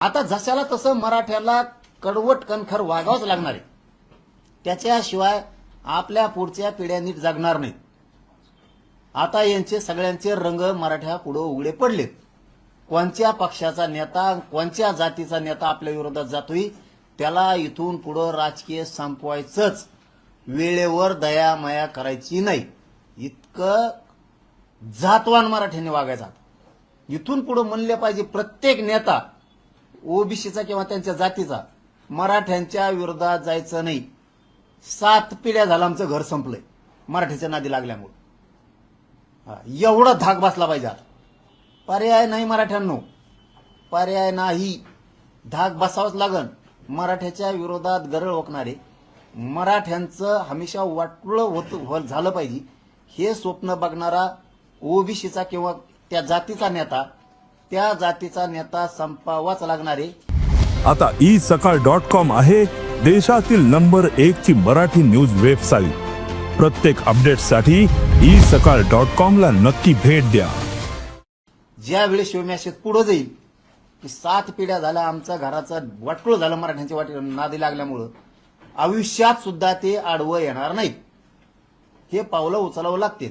आता जशाला तसं मराठ्याला कडवट कणखर वागावंच लागणार आहे. त्याच्याशिवाय आपल्या पुढच्या पिढ्या नीट जगणार नाहीत. आता यांचे सगळ्यांचे रंग मराठ्या पुढे उघडे पडलेत कोणत्या पक्षाचा नेता कोणत्या जातीचा नेता आपल्या विरोधात जातोय त्याला इथून पुढं राजकीय संपवायचंच. वेळेवर दया माया करायची नाही. इतकं जातवान मराठ्यांनी वागायचा. इथून पुढं म्हणले पाहिजे प्रत्येक नेता ओबीसीचा किंवा त्यांच्या जातीचा मराठ्यांच्या विरोधात जायचं नाही. सात पिढ्या झालं आमचं घर संपलंय. मराठीच्या नादी लागल्यामुळे. हा, एवढा धाक बसला पाहिजे आता. पर्याय नाही मराठ्यांनो. पर्याय नाही. धाक बसावंच लागन. मराठ्याच्या विरोधात गरळ ओकणारे. मराठ्यांचं हमेशा वाटलं होत झालं पाहिजे. हे स्वप्न बघणारा ओबीसीचा किंवा त्या जातीचा नेता त्या जातीचा नेता संपावाच लागणारे. आता ई सकाळ डॉट कॉम आहे देशातील नंबर एक ची मराठी न्यूज वेबसाईट प्रत्येक अपडेटसाठी ई सकाळ डॉट कॉम ला नक्की भेट द्या. ज्यावेळी शिवमॅशेत पुढे जाईल की सात पिढ्या झाल्या आमच्या घराचं वाटकुळ झालं मराठ्यांच्या वाटी नादी लागल्यामुळं आयुष्यात सुद्धा ते आडवं येणार नाहीत. हे पावलं उचलावं लागतील.